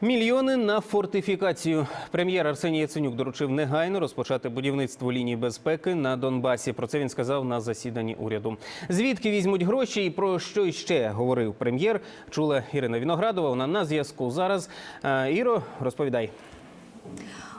Мільйони на фортифікацію. Прем'єр Арсеній Яценюк доручив негайно розпочати будівництво лінії безпеки на Донбасі. Про це він сказав на засіданні уряду. Звідки візьмуть гроші і про що іще говорив прем'єр? Чула Ірина Віноградова. Вона на зв'язку зараз. Е, Іро, розповідай.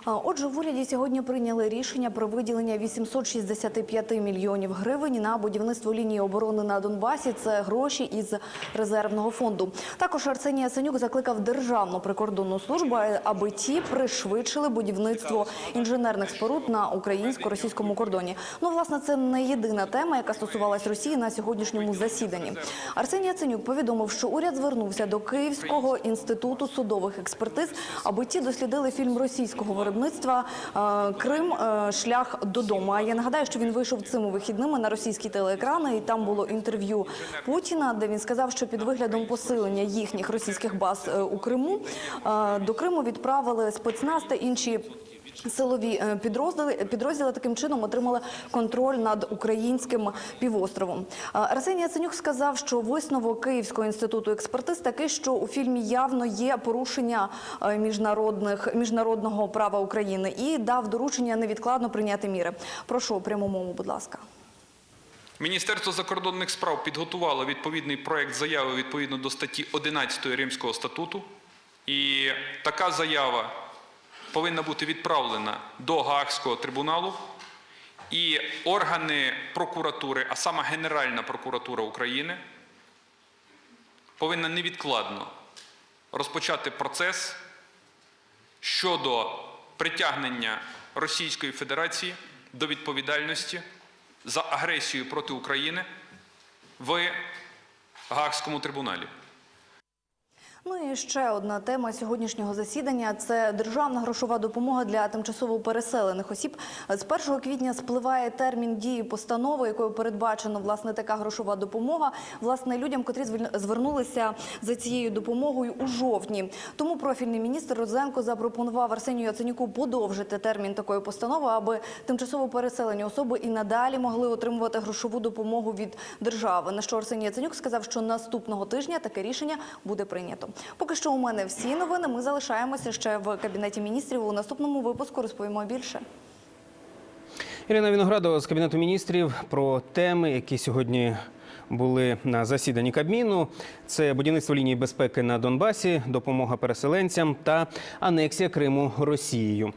Отже, в уряді сьогодні прийняли рішення про виділення 865 мільйонів гривень на будівництво лінії оборони на Донбасі. Це гроші із резервного фонду. Також Арсеній Яценюк закликав Державну прикордонну службу, аби ті пришвидшили будівництво інженерних споруд на українсько-російському кордоні. Ну, власне, це не єдина тема, яка стосувалась Росії на сьогоднішньому засіданні. Арсеній Яценюк повідомив, що уряд звернувся до Київського інституту судових експертиз, аби ті дослідили фільм російського виробництва е, Крим е, шлях додому. А я нагадаю, що він вийшов цими вихідними на російські телеекрани, і там було інтерв'ю Путіна, де він сказав, що під виглядом посилення їхніх російських баз е, у Криму до Криму відправили спецназ та інші. Силові е, підрозділи підрозділи таким чином отримали контроль над українським півостровом. Арсеній Яценюк сказав, що висновок Київського інституту експертиз такий, що у фільмі явно є порушення е, міжнародних міжнародного права України і дав доручення невідкладно прийняти міри. Прошу у мову, будь ласка. Міністерство закордонних справ підготувало відповідний проект заяви відповідно до статті 11 Римського статуту. І така заява повинна бути відправлена до Гаагського трибуналу. І органи прокуратури, а саме Генеральна прокуратура України, повинна невідкладно розпочати процес щодо притягнення Російської Федерації до відповідальності за агресію проти України в Гаагському трибуналі. Ну і ще одна тема сьогоднішнього засідання це державна грошова допомога для тимчасово переселених осіб. З 1 квітня спливає термін дії постанови, якою передбачено власне така грошова допомога власне людям, котрі звернулися за цією допомогою у жовтні. Тому профільний міністр Розенко запропонував Арсенію Яценюку подовжити термін такої постанови, аби тимчасово переселені особи і надалі могли отримувати грошову допомогу від держави. На що Арсеній Яценюк сказав, що наступного тижня таке рішення буде прийнято. Поки що у мене всі новини. Ми залишаємося ще в кабінеті міністрів. У наступному випуску розповімо більше. Ірина Віноградова з кабінету міністрів про теми, які сьогодні були на засіданні Кабміну. Це будівництво лінії безпеки на Донбасі, допомога переселенцям та анексія Криму Росією.